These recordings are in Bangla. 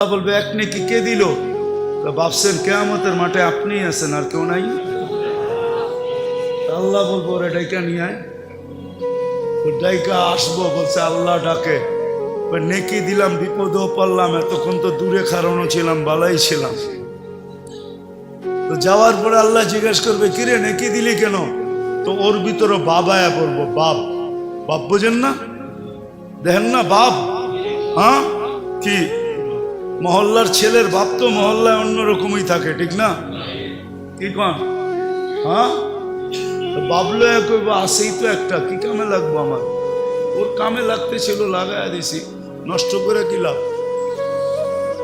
বলবে, এক নেকি কে দিল? ভাবছেন কেয়ামতের মাঠে আপনি আছেন, আর কেউ নাই। আল্লাহ বলব, ওরে ডাইকা নিয়ে আয়। ডাইকা আসব, বলছে, আল্লাহ ডাকে। নেকি দিলাম, বিপদও পারলাম, এতক্ষণ তো দূরে খারানো ছিলাম, বালাই ছিলাম। তো যাওয়ার পরে আল্লাহ জিজ্ঞেস করবে, কিরে, নেকি দিলি কেন? তো ওর ভিতরে বাবায়া পড়ব, বাপ। বাপ বোঝেন না? দেখেন না, বাপ? হ্যাঁ? কি? মহল্লার ছেলের বাপ তো মহল্লায় অন্যরকমই থাকে, ঠিক না? কি কন? হ্যাঁ? বাবলো কইব আসেই তো একটা, কি কামে লাগবো আমার? ওর কামে লাগতে ছিল লাগাই দিছি। নষ্ট করে কি লাভ?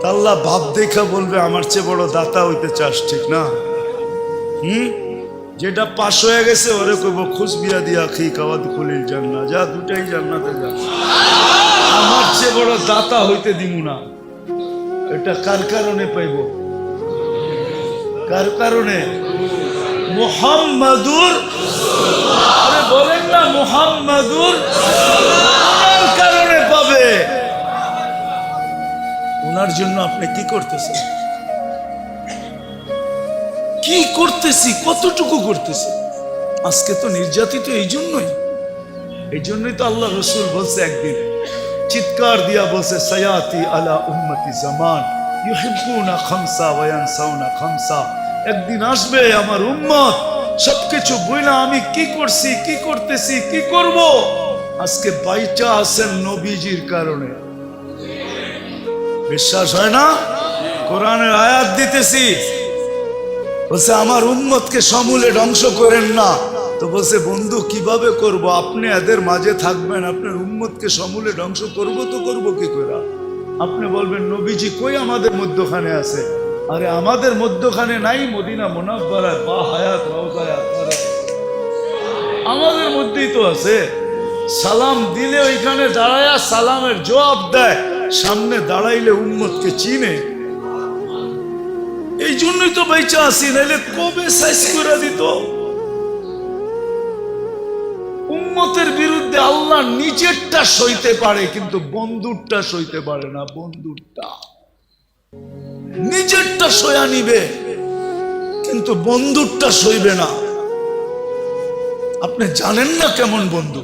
তা আল্লাহ বাপ দেখা বলবে, আমার চেয়ে বড় দাতা হইতে চাস, ঠিক না? হুম? যেটা পাশ হয়ে গেছে, ওরে কইব, খুশ বিয়া দিয়া খি, কাওয়াদ খুলিল জান্না যা, দুটাই জান্নাতে যা। আমার চেয়ে বড় দাতা হইতে দিমু না। এটা কার কারণে পাইব? কার কারণে? মোহাম্মদুর বলেন না, মোহাম্মদুর কার কারণে পাবে? ওনার জন্য আপনি কি করতেছেন? কি করতেছি? কতটুকু করতেছি? আজকে তো নির্যাতিত এই জন্যই। এই জন্যই তো আল্লাহ রসুল বলছে একদিন। চিৎকার দিয়া বলছে, সায়াতি আলা উম্মতি জামান, ইউহিব্বুনা খামসা ওয়া ইয়ানসাউনা খামসা। একদিন আসবে আমার উম্মত, সবকিছু বইলা আমি কি করছি, কি করতেছি, কি করব? আজকে বাইচা আছেন নবীজির কারণে। বিশ্বাস হয় না? কোরআনের আয়াত দিতেছি। বলছে, আমার উম্মতকে সমূলে ধ্বংস করেন না। তো বলছে, বন্ধু, কীভাবে করব? আপনি এদের মাঝে থাকবেন, আপনার উম্মতকে সমূলে ধ্বংস করব তো করব কি করে? আপনি বলবেন, নবীজি কই আমাদের মধ্যখানে আছে? আরে, আমাদের মধ্যখানে নাই, মদিনা মোনাব্বারায়, বা হায়াত রওজায়। আমাদের মধ্যেই তো আছে। সালাম দিলে ওইখানে দাঁড়ায়া সালামের জবাব দেয়, সামনে দাঁড়াইলে উম্মতকে চিনে। এই জন্যই তো বেঁচে আসি নাইলে কবে সাইজ করে দিত? উম্মতের বিরুদ্ধে আল্লাহ নিজেরটা সইতে পারে, কিন্তু বন্ধুরটা সইতে পারে না, বন্ধুরটা। নিজেরটা সয়া নিবে, কিন্তু বন্ধুরটা সইবে না। আপনি জানেন না কেমন বন্ধু?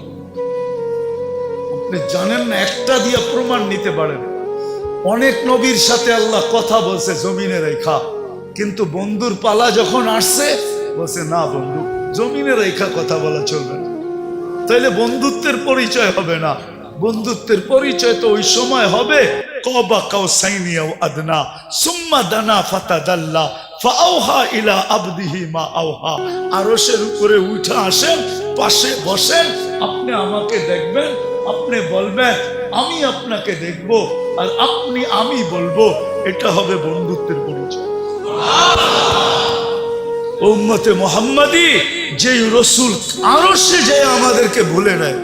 আপনি জানেন না, একটা দিয়ে প্রমাণ নিতে পারেন। অনেক নবীর সাথে আল্লাহ কথা বলছে, জমিনে রেখা। কিন্তু বন্ধুর পালা যখন আসছে, বলছে, না বন্ধু, জমিনে রেখা কথা বলা চলবে না। তাইলে বন্ধুত্বের পরিচয় হবে না। বন্ধুত্বের পরিচয় তো ওই সময় হবে। উপরে উঠা আসেন, পাশে বসেন, আপনি আমাকে দেখবেন, আপনি বলবেন, আমি আপনাকে দেখব, আর আপনি আমি বলব, এটা হবে বন্ধুত্বের পরিচয়। উম্মতে মোহাম্মদী, যেই রসুল আরও সে যে আমাদেরকে ভুলে নেয়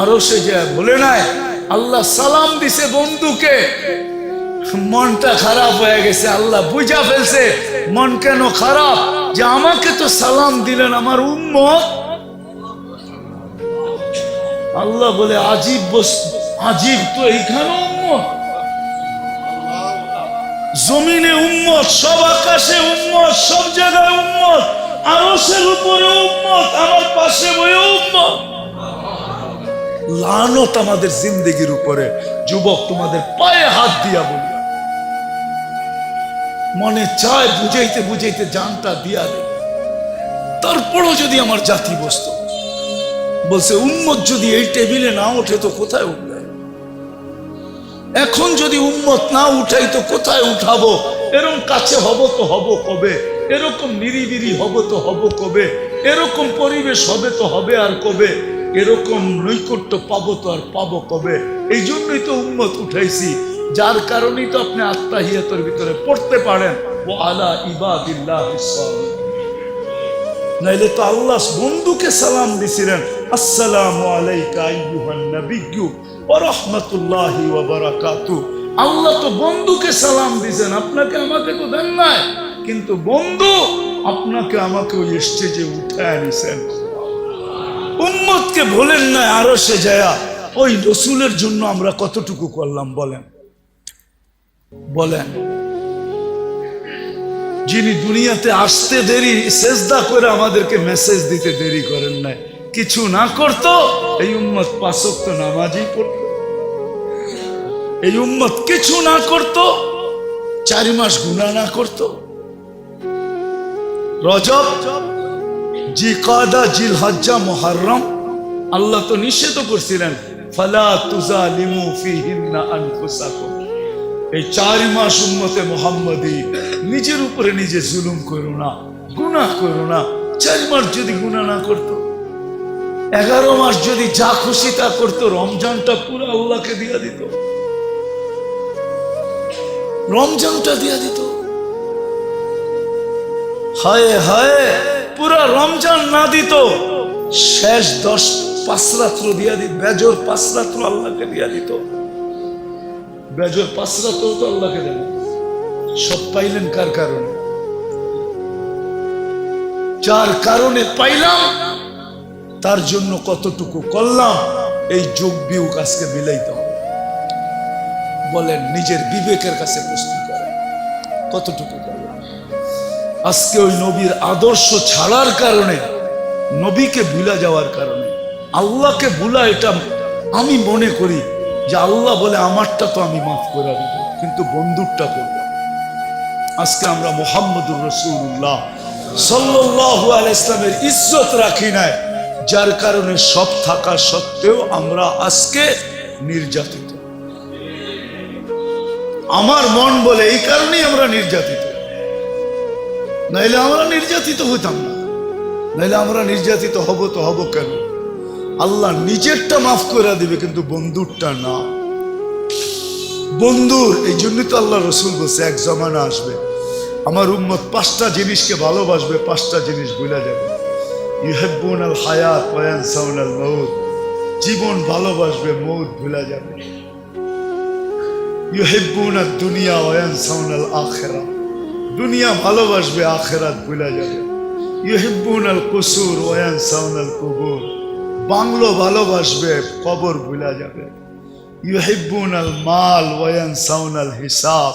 আরও সে যে ভুলে নেয় আল্লাহ সালাম দিছে বন্ধুকে। মনটা খারাপ হয়ে গেছে, আল্লাহ বুঝা ফেলছে, মন কেন খারাপ? যে আমাকে তো সালাম দিলেন আমার উম্মত। আল্লাহ বলে, আজীব বস্তু, আজীব তো এইখানে উম্মত। জমিনে উম্মত, সব আকাশে উম্মত, সব জায়গায় উম্মত আরসের উপরে উম্মত, আমার পাশে বয়ে উম্মত। লানত আমাদের জিন্দগির উপরে, যুবক তোমাদের পায়ে হাত দিয়া বলি। মনে চায় বুঝাইতে বুঝাইতে জানটা দিয়া দে তারপরও যদি আমার জাতি বসত, বলছে, উম্মত যদি এই টেবিলে না ওঠে তো কোথায় উঠবে? এখন যদি উম্মত না উঠাই তো কোথায় উঠাবো? এরকম কাছে হব তো হব কবে? এরকম নিরিবিরি হব তো হব কবে? এরকম পরিবেশ হবে তো হবে আর কবে? এরকম নৈকট্য পাবো তো আর পাবো কবে? এই জন্যই তো উম্মত উঠাইছি। যার কারণেই তো আপনি আত্মাহিয়াতের ভিতরে পড়তে পারেন। ও আলা ইবাদিল্লাহ নাইলে তো আল্লাহ বন্ধুকে সালাম দিছিলেন। আসসালামু আলাইকা নাবিয়্যু। ওয়া রাহমাতুল্লাহি বারাকাতু। আল্লাহ তো বন্ধুকে সালাম দিছেন আপনাকে আমাকে তো দেন নাই। কিন্তু বন্ধু আপনাকে আমাকে ওই স্টেজে নিছেন উম্মতকে বলেন আরও সে যায়া ওই রসুলের জন্য আমরা কতটুকু করলাম বলেন? বলেন। যিনি দুনিয়াতে আসতে দেরি, সেজদা করে আমাদেরকে মেসেজ দিতে দেরি করেন নাই। কিছু না করতো, এই উম্মত পাশক্ত নামাজই পড়তো। এই উম্মত কিছু না করতো, চারি মাস গুণা না করতো। রজব জি কাদা জিল হজ্জা মোহারম আল্লাহ তো নিষেধ করছিলেন, ফালা তুজালিমু ফিহিন্না আনফুসাকুম। এই চার মাস উম্মতে মোহাম্মদী, নিজের উপরে নিজে জুলুম করো না গুণা করো না। চার মাস যদি গুণা না করতো এগারো মাস যদি যা খুশি তা করতো, রমজানটা পুরো আল্লাহকে দিয়া দিত। রমজানটা দিয়া দিত। হায় হায়, পুরা রমজান না দিত। শেষ দশ পাঁচ রাত্র দিয়া দিত বেজর পাঁচ রাত্র আল্লাহকে দিয়া দিত। বেজর পাঁচ রাত্র তো আল্লাহকে দেন। সব পাইলেন কার কারণে? যার কারণে পাইলাম তার জন্য কতটুকু করলাম, এই যোগ বিয়োগ আজকে মিলাইতে হবে। বলেন, নিজের বিবেকের কাছে প্রশ্ন করেন কতটুকু আজকে ওই নবীর আদর্শ ছাড়ার কারণে, নবীকে ভুলা যাওয়ার কারণে, আল্লাহকে ভুলা এটা আমি মনে করি যে আল্লাহ বলে, আমারটা তো আমি মাফ করে দিব, কিন্তু বন্ধুরটা করব আজকে আমরা মোহাম্মদুর রসুল্লাহ সাল্লাহ ইসলামের ইজ্জত রাখি নাই। যার কারণে সব থাকা সত্ত্বেও আমরা আজকে নির্যাতিত। আমার মন বলে এই কারণেই আমরা নির্যাতিত। নাইলে আমরা নির্যাতিত হইতাম না। নাইলে আমরা নির্যাতিত হব তো হব কেন? আল্লাহ নিজেরটা মাফ করে দিবে, কিন্তু বন্ধুরটা না। বন্ধুর এই জন্যই তো আল্লাহ রসুল বলছে, এক জমানা আসবে। আমার উম্মত পাঁচটা জিনিসকে ভালোবাসবে, পাঁচটা জিনিস ভুলে যাবে। ইহেব্বুন আল হায়াত ওয়ান সাউনাল মৌত জীবন ভালোবাসবে, মৌত ভুলে যাবে। ইহেব্বুন আর দুনিয়া ওয়ান সাউনাল আখেরা। দুনিয়া ভালোবাসবে, আখেরাত ভুলে যাবে। ইহেব্বুন আল কুসুর ওয়ান সাউনাল কুবুর। বাংলো ভালোবাসবে, কবর ভুলা যাবে। ইউহিব্বুন আল মাল ওয়ান সাউনাল হিসাব।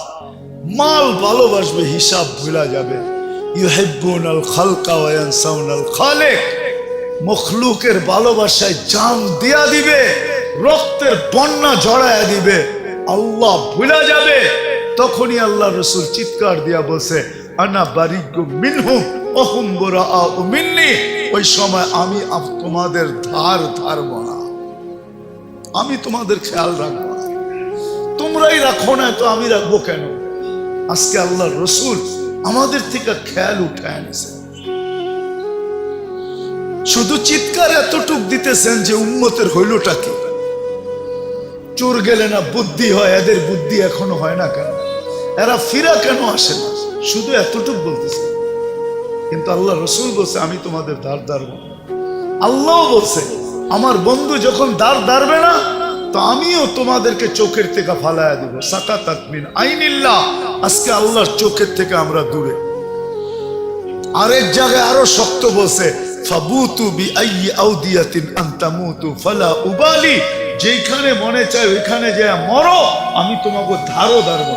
মাল ভালোবাসবে, হিসাব ভুলা যাবে। ইউহিব্বুন আল খালকা ওয়ান সাউনাল খালেক। মখলুকের ভালোবাসায় জান দিয়া দিবে, রক্তের বন্যা জড়ায় দিবে, আল্লাহ ভুলা যাবে। তখনই আল্লাহ রসুল চিৎকার দিয়া বলছে, আনা বারিজ্ঞ মিনহু অহুম বরা মিন্নি। ওই সময় আমি তোমাদের ধার ধারব না। আমি তোমাদের খেয়াল রাখব না। তোমরাই রাখো না, তো আমি রাখব কেন? আজকে আল্লাহ রসুল আমাদের থেকে খেয়াল উঠে আনছে শুধু চিৎকার এতটুক দিতেছেন যে উম্মতের হইলটা কি? চোর গেলে না বুদ্ধি হয়, এদের বুদ্ধি এখনও হয় না কেন? এরা ফিরা কেন আসে না? শুধু এতটুক বলতেছে। কিন্তু আল্লাহ রসুল বলছে, আমি তোমাদের দ্বার দাঁড়ব আল্লাহ বলছে, আমার বন্ধু যখন দ্বার দাঁড়বে না, তো আমিও তোমাদেরকে চোখের থেকে ফালায়া দিব। সাকা তাকমিন আইনিল্লাহ। আজকে আল্লাহর চোখের থেকে আমরা দূরে। আরেক জায়গায় আরও শক্ত বলছে যেখানে মনে চায় ওইখানে মরো, আমি তোমাকে ধারো দাঁড়ব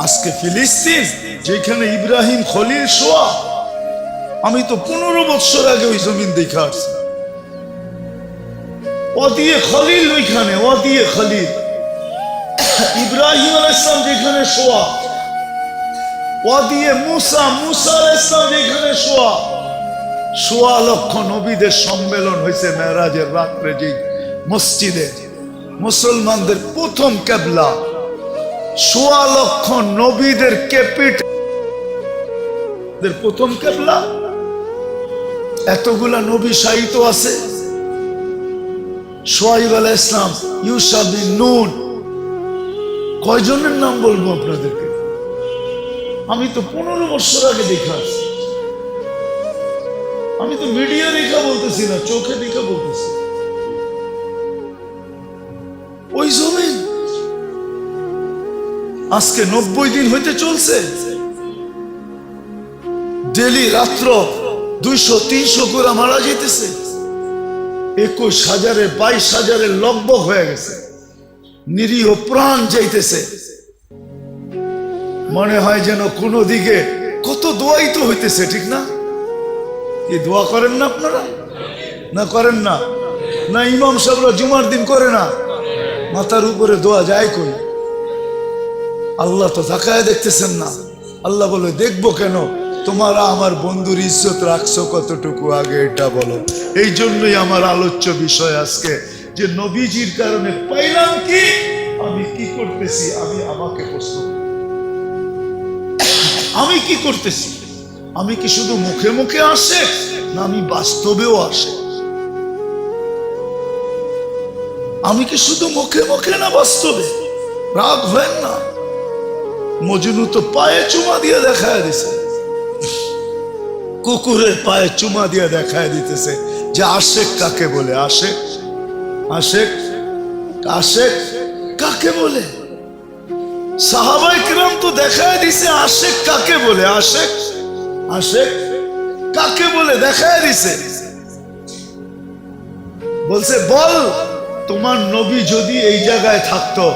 আজকে ফিলিস্তিন যেখানে ইব্রাহিম খলিল শোয়া আমি তো পনেরো বছর আগে ওই জমিন দেখে আসছি। ও দিয়ে খলিল ওইখানে ও দিয়ে খলিল। ইব্রাহিম আল ইসলাম যেখানে শোয়া। দিয়ে মুসা মুসা ইসলাম যেখানে শোয়া। সোয়া লক্ষ নবীদের সম্মেলন হয়েছে মেরাজের রাত্রে যে মসজিদে। মুসলমানদের প্রথম কেবলা। লক্ষ নবীদের ক্যাপিট প্রথম কেবলা। এতগুলা নবী সাহিত্য আছে। সোয়াইব আলাহ ইসলাম ইউসা বিন নুন কয়জনের নাম বলব আপনাদেরকে? আমি তো পনেরো বছর আগে দেখে আসছি। আমি তো মিডিয়া দেখা বলতেছি না, চোখে দেখা বলতেছি। ওই জমিন আজকে নব্বই দিন হইতে চলছে। ডেলি রাত্র দুইশো, তিনশো করে মারা যেতেছে একুশ হাজারে, বাইশ হাজারে লগবগ হয়ে গেছে। নিরীহ প্রাণ যাইতেছে। মনে হয় যেন কোনো দিকে কত দোয়াই তো হইতেছে, ঠিক না? কি দোয়া করেন না আপনারা? না করেন না? না ইমাম সাহেবরা জুমার দিন করে না? মাথার উপরে দোয়া যায় কই? আল্লাহ তো তাকায় দেখতেছেন না। আল্লাহ বলে, দেখব কেন? তোমারা আমার বন্ধুর ইজ্জত রাখছো কতটুকু আগে, এটা বলো। এই জন্যই আমার আলোচ্য বিষয় আজকে। যে নবীজির কারণে পাইলাম কি? আমি কি করতেছি? আমি আমাকে প্রশ্ন আমি কি করতেছি? আমি কি শুধু মুখে মুখে আসে, না আমি বাস্তবেও আসে? আমি কি শুধু মুখে মুখে না বাস্তবে? রাগ হয় না? মজনু তো পায়ে চুমা দিয়ে দেখায় দিছে। কুকুরের পায়ে চুমা দিয়ে দেখায় দিতেছে যে আশেক কাকে বলে? আশেক আশেক আশেক, কাকে বলে? সাহাবাই কিরাম তো দেখায় দিছে আশেক কাকে বলে? আশেক আশেক কাকে বলে? দেখায় দিছে। বলছে, বল, তোমার নবী যদি এই জায়গায় থাকতো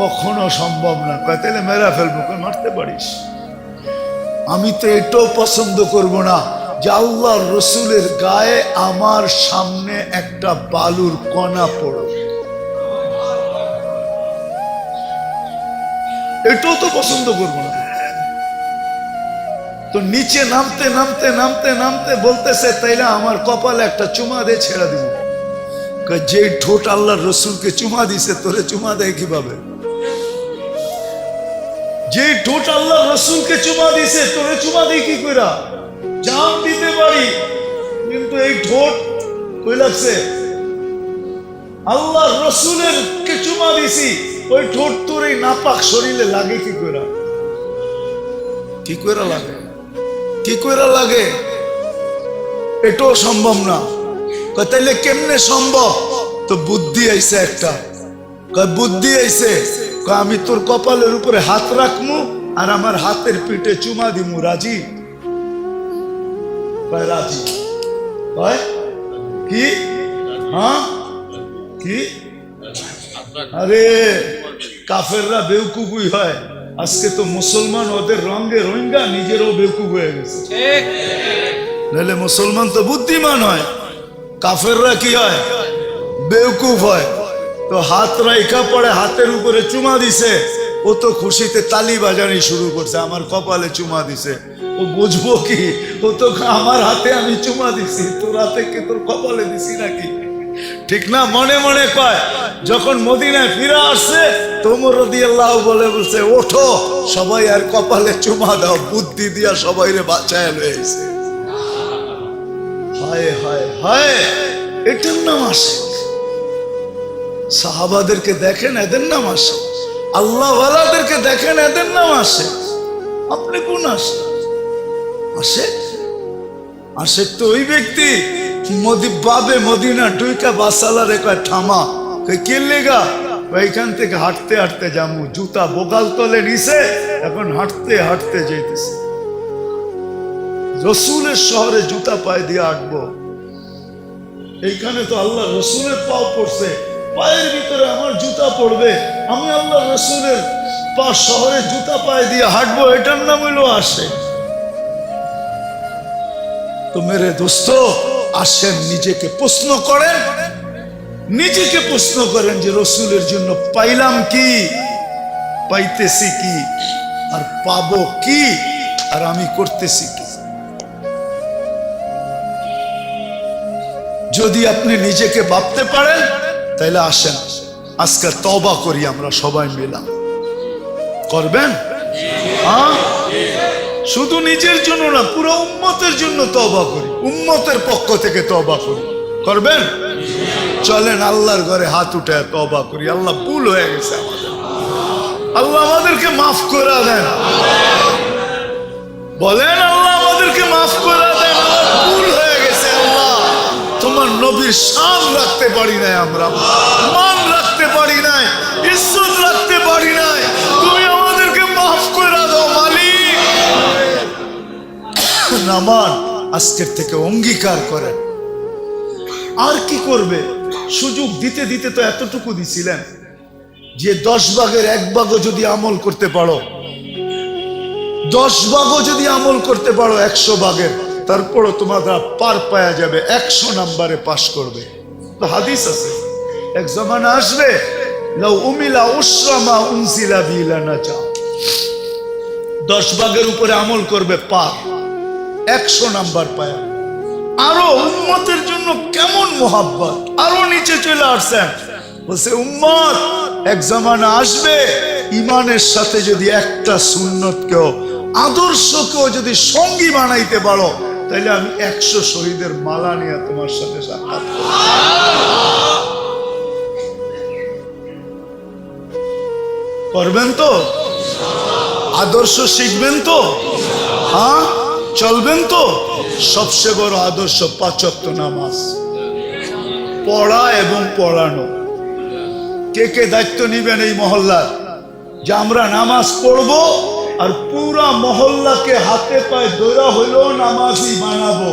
কখনো সম্ভব না। তাহলে মেরা ফেলব মারতে পারিস। আমি তো এটাও পছন্দ করব না। যে আল্লাহ রসুলের গায়ে আমার সামনে একটা বালুর কণা পড়ো। এটাও তো পছন্দ করব না। তো নিচে নামতে নামতে নামতে নামতে বলতেছে, তাইলে আমার কপালে একটা চুমা দিয়ে ছেড়ে দিব। যে ঠোঁট আল্লাহ রসুলকে চুমা দিছে, তোরে চুমা দেয় কীভাবে? যে ঠোঁট আল্লাহ রসুলকে চুমা দিছে, তোরে চুমা দেয় কি কইরা? জান দিতে পারি, কিন্তু এই ঠোঁট কই লাগছে? আল্লাহ রসুলের কে চুমা দিছি ওই ঠোঁট তোর এই নাপাক শরীরে লাগে কি কইরা কি কইরা লাগে? কি কইরা লাগে? এটাও সম্ভব না। তাইলে কেমনে সম্ভব? তো বুদ্ধি আইছে একটা। বুদ্ধি আইছে। আমি তোর কপালের উপরে হাত রাখমু আর আমার হাতের পিঠে চুমা দিমু, রাজি? কয় কয় কি? হ্যাঁ? কি? আরে, কাফেররা বেউকুফই হয় আজকে তো মুসলমান ওদের রঙে রোহিঙ্গা, নিজেরও বেউকুফ হয়ে গেছে। নাহলে মুসলমান তো বুদ্ধিমান হয়। কাফেররা কি হয়? বেউকুফ হয়। তো হাত রাইখা পড়ে, হাতের উপরে চুমা দিছে। ও তো খুশিতে তালি বাজানি শুরু করছে, আমার কপালে চুমা দিছে। ও বুঝব কি? ও তো আমার হাতে আমি চুমা দিছি, তোর হাতে কি তোর কপালে দিছি নাকি? ঠিক না? মনে মনে কয়, যখন মদিনায় ফিরে আসছে তোমর আল্লাহ বলে বলছে, ওঠো, সবাই আর কপালে চুমা দাও, বুদ্ধি দিয়া সবাই রে বাঁচায় লয়েছে হায় হায় হায়, এটার নাম আসে সাহাবাদেরকে দেখেন, এদের নাম আসে আল্লাহওয়ালাদেরকে দেখেন, এদের নাম আসে। আপনি কোন আসে? আসে? আসে তো ওই ব্যক্তি মদি বাবে মদিনা টুইকা বাসালা রেখা ঠামা কে লেগা ওইখান থেকে হাঁটতে হাঁটতে যামু। জুতা বোকাল তলে নিছে, এখন হাঁটতে হাঁটতে যেতেছে রসুলের শহরে জুতা পায়ে দিয়ে হাঁটবো। এইখানে তো আল্লাহ রসুলের পাও পড়ছে। পায়ের ভিতরে আমার জুতা পড়বে। আমি আল্লাহ রসুলের পা শহরে জুতা পায়ে দিয়ে হাঁটবো, এটার নাম হইল আসে। তো মেরে দোস্ত, আসেন নিজেকে প্রশ্ন করেন। নিজেকে প্রশ্ন করেন যে রসুলের জন্য পাইলাম কি? পাইতেছি কি? আর পাবো কি? আর আমি করতেছি কি? যদি আপনি নিজেকে ভাবতে পারেন তাহলে আসেন, আজকে তবা করি আমরা সবাই মিলা। করবেন? হ্যাঁ? শুধু নিজের জন্য না, পুরো উম্মতের জন্য তবা করি। উম্মতের পক্ষ থেকে তবা করি। করবেন? চলেন, আল্লাহর ঘরে হাত উঠে তবা করি। আল্লাহ ভুল হয়ে গেছে আমাদের। আল্লাহ আমাদেরকে মাফ করে দেন। বলেন, আল্লাহ আমাদেরকে মাফ করে দেন। ভুল হয়ে তোমার নবীর শান রাখতে পারি নাই আমরা। মান রাখতে পারি নাই, ইজ্জত রাখতে পারি নাই। তুমি আমাদেরকে মাফ করে দাও, মালিক। নামান আজকের থেকে অঙ্গীকার করেন আর কি করবে? সুযোগ দিতে দিতে তো এতটুকু দিছিলেন। যে দশ ভাগের এক ভাগও যদি আমল করতে পারো, দশ ভাগও যদি আমল করতে পারো একশো ভাগের তারপরও তোমরা পার পায়া যাবে, একশো নাম্বারে পাশ করবে। তো হাদিস আছে, এক জমানা আসবে, লাউ উমিলা উনসিলা বিলা না দশ ভাগের উপরে আমল করবে পার, একশো নাম্বার পায়া। আরও উম্মতের জন্য কেমন মোহাব্বত, আরও নিচে চলে আসছেন বলছে, উম্মত, এক জামানা আসবে, ইমানের সাথে যদি একটা সুন্নতকেও, আদর্শকেও যদি সঙ্গী বানাইতে পারো তাহলে আমি একশো শহীদের মালা নিয়ে তোমার সাথে সাক্ষাৎ করব। করবেন তো? আদর্শ শিখবেন তো? হ্যাঁ? চলবেন তো? সবচেয়ে বড় আদর্শ পাঁচক্ত নামাজ। পড়া এবং পড়ানো। কে কে দায়িত্ব নিবেন এই মহল্লার? যে আমরা নামাজ পড়ব আর পুরা মহল্লাকে হাতে পায়ে দৌড়া হইলেও নামাজই বানাবো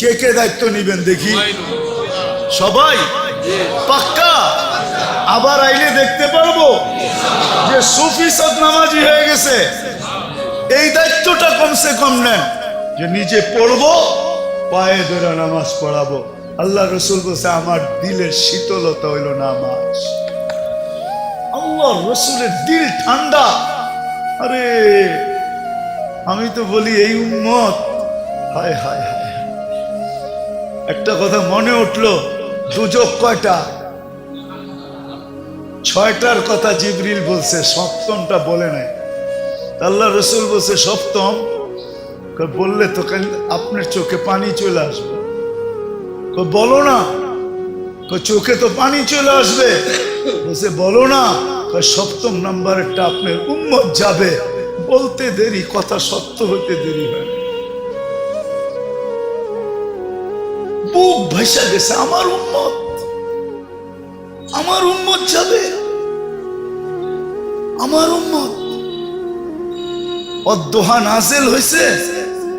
কে কে দায়িত্ব নিবেন দেখি? সবাই? পাক্কা? আবার আইলে দেখতে পারব যে সুফি সদ নামাজি হয়ে গেছে। এই দায়িত্বটা কমসে কম নেন। যে নিজে পড়ব, পায়ে ধরে নামাজ পড়াবো। আল্লাহ রসুল বলছে, আমার দিলের শীতলতা হইল নামাজ। আল্লাহ রসুলের দিল ঠান্ডা। আরে, আমি তো বলি এই উম্মত, হায় হায় হায় একটা কথা মনে উঠল, দুজক কয়টা? ছয়টার কথা জিবরিল বলছে, সপ্তমটা বলে নাই। আল্লাহ রসুল বলছে, সপ্তম? বললে তো আপনার চোখে পানি চলে আসবে। কই বলো না চোখে তো পানি চলে আসবে। বলছে, বলো না। সপ্তম নাম্বারেরটা আপনার উম্মত যাবে। বলতে দেরি, কথা সত্য হইতে দেরি হয়। বুক ভাইসা গেছে, আমার উম্মত। আমার উম্মত যাবে। আমার উম্মত। অদ্দোহা নাজেল হয়েছে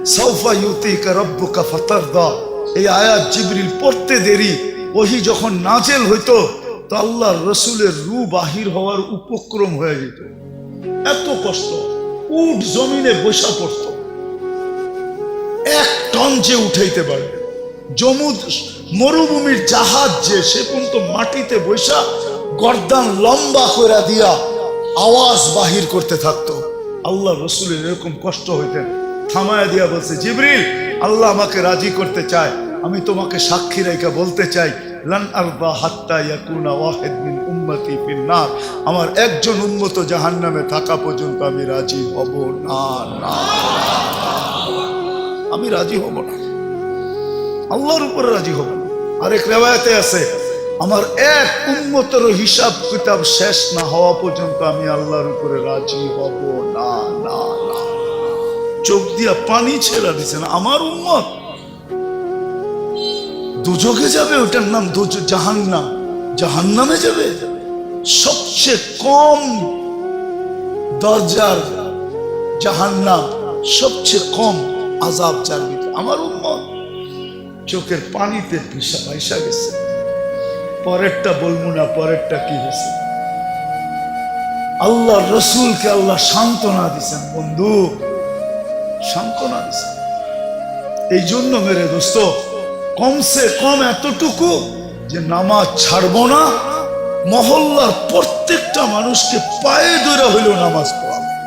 সৌফা ইউতিকা রব্বুকা ফাতারদা। এই আয়াত জিবরিল পড়তে দেরি, ওহি যখন নাজেল হইতো তো আল্লাহর রসুলের রু বাহির হওয়ার উপক্রম হয়ে যেত। এত কষ্ট উঠ জমিনে বসা পড়তো। এক টন যে উঠাইতে পারে জমুদ মরুভূমির জাহাজ যে, সে কিন্তু মাটিতে বৈশা গর্দান লম্বা করে দিয়া আওয়াজ বাহির করতে থাকতো। আল্লাহ রসুলের এরকম কষ্ট হইতেন থামায়া দিয়া বলছে, জিবরিল, আল্লাহ আমাকে রাজি করতে চায়। আমি তোমাকে সাক্ষী রেখে বলতে চাই আমার একজন উম্মত জাহান্নামে থাকা পর্যন্ত আমি রাজি হব না না। আমি রাজি হব না। আল্লাহর উপরে রাজি হব না। আরেক রেওয়ায়তে আছে, আমার এক উন্মতর হিসাব কিতাব শেষ না হওয়া পর্যন্ত আমি আল্লাহর উপরে রাজি হব না না না চোখ দিয়া পানি ছেড়া না, আমার উম্মত। দুজকে যাবে ওটার নাম দুজ জাহান্নাম জাহান্নামে যাবে? সবচেয়ে কম দরজার জাহান্নাম সবচেয়ে কম আজাব যার আমার উম্মত, চোখের পানিতে ভিসা ভাইসা গেছে। পরেরটা বলব না, পরেরটা কি হয়েছে? আল্লাহ রসুলকে আল্লাহ সান্ত্বনা দিছেন, বন্ধু। সান্ত্বনা দিছেন। এই জন্য মেরে দোস্ত কমসে কম এতটুকু যে নামাজ ছাড়ব না, মহল্লার প্রত্যেকটা মানুষকে পায়ে ধরে হইল নামাজ পড়াবো।